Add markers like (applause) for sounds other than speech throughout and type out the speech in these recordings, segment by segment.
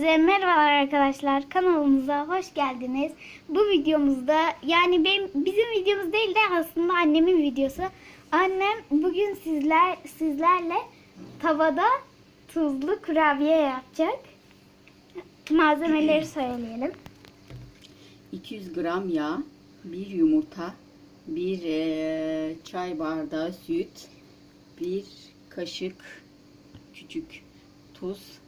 Hepinize merhabalar arkadaşlar. Kanalımıza hoş geldiniz. Bu videomuzda yani benim bizim videomuz değil de aslında annemin videosu. Annem bugün sizler sizlerle tavada tuzlu kurabiye yapacak. Malzemeleri (clears throat) söyleyelim. 200 gram yağ, bir yumurta, bir eee, çay bardağı süt, bir kaşık küçük tuz,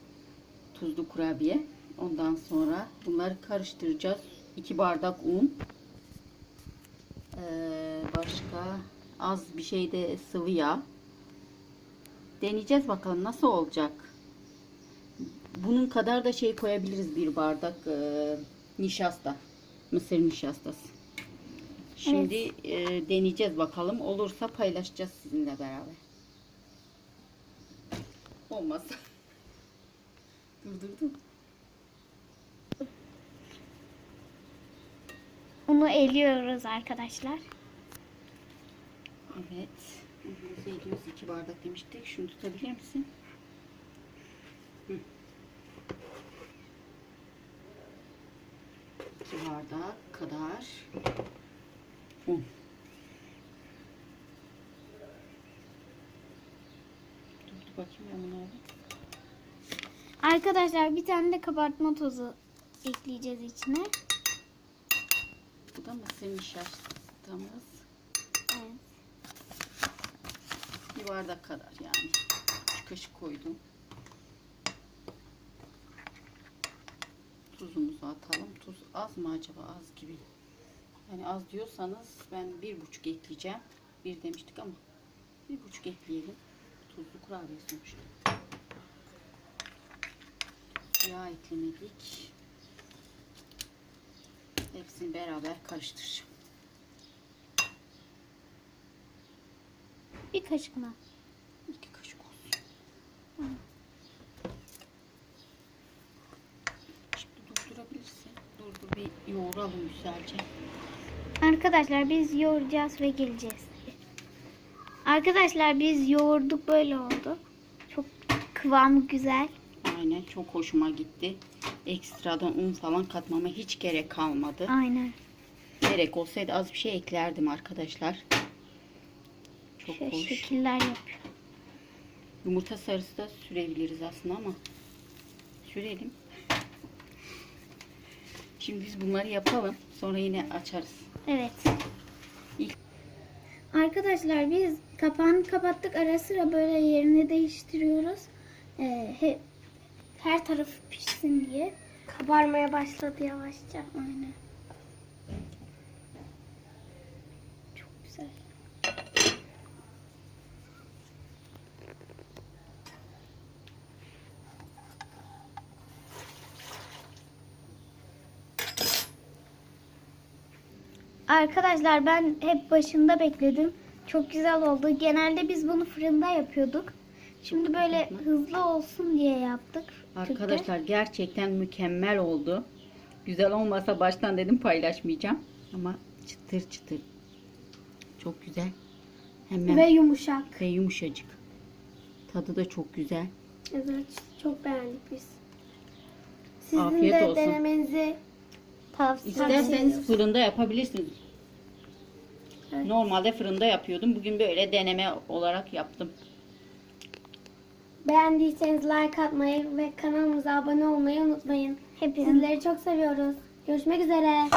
tuzlu kurabiye. Ondan sonra bunları karıştıracağız. 2 bardak un. Eee, başka az bir şey de sıvı yağ. Deneyeceğiz bakalım nasıl olacak. Bunun kadar da şey koyabiliriz bir bardak eee, nişasta. Mısır nişastası. Şimdi eee, deneyeceğiz bakalım. Olursa paylaşacağız sizinle beraber. Olmaz. Durdurdum. Unu eliyoruz arkadaşlar. Evet. Unumuzu ediyoruz. 2 bardak demiştik. Şunu tutabilir misin? Hı. 2 bardak kadar un. Dur bakayım ben bunu alayım. Arkadaşlar bir tane de kabartma tozu ekleyeceğiz içine. Bu da mısır nişastamız. Evet. Bir bardak kadar yani. Üç kaşık koydum. Tuzumuzu atalım. Tuz az mı acaba? Az gibi. Yani az diyorsanız ben bir buçuk ekleyeceğim. Bir demiştik ama bir buçuk ekleyelim. Tuzlu kurabiye sonuçta. Yağ eklemedik. Hepsini beraber karıştıracağım. Bir kaşık mı? İki kaşık olsun. Şimdi durdurabilirsin. Durdur bir yoğuralım güzelce. Arkadaşlar biz yoğuracağız ve geleceğiz. Arkadaşlar biz yoğurduk böyle oldu. Çok kıvamı güzel. Aynen çok hoşuma gitti. Ekstradan un falan katmama hiç gerek kalmadı. Aynen. Gerek olsaydı az bir şey eklerdim arkadaşlar. Çok Şöyle hoş. şekiller yapıyor. Yumurta sarısı da sürebiliriz aslında ama sürelim. Şimdi biz bunları yapalım. Sonra yine açarız. Evet. İlk- Arkadaşlar biz kapağını kapattık. Ara sıra böyle yerini değiştiriyoruz. Ee, he- her tarafı pişsin diye. Kabarmaya başladı yavaşça. Aynen. Çok güzel. Arkadaşlar ben hep başında bekledim. Çok güzel oldu. Genelde biz bunu fırında yapıyorduk. Şimdi böyle hızlı olsun diye yaptık. Arkadaşlar gerçekten mükemmel oldu. Güzel olmasa baştan dedim paylaşmayacağım. Ama çıtır çıtır. Çok güzel. Hemen Ve ve, yumuşak. yumuşacık. Tadı da çok güzel. Evet, çok beğendik biz. Sizin Afiyet de olsun. denemenizi tavsiye İsterseniz fırında yapabilirsiniz. Evet. Normalde fırında yapıyordum. Bugün böyle deneme olarak yaptım. Beğendiyseniz like atmayı ve kanalımıza abone olmayı unutmayın. Hepiniz Sizleri çok seviyoruz. Görüşmek üzere.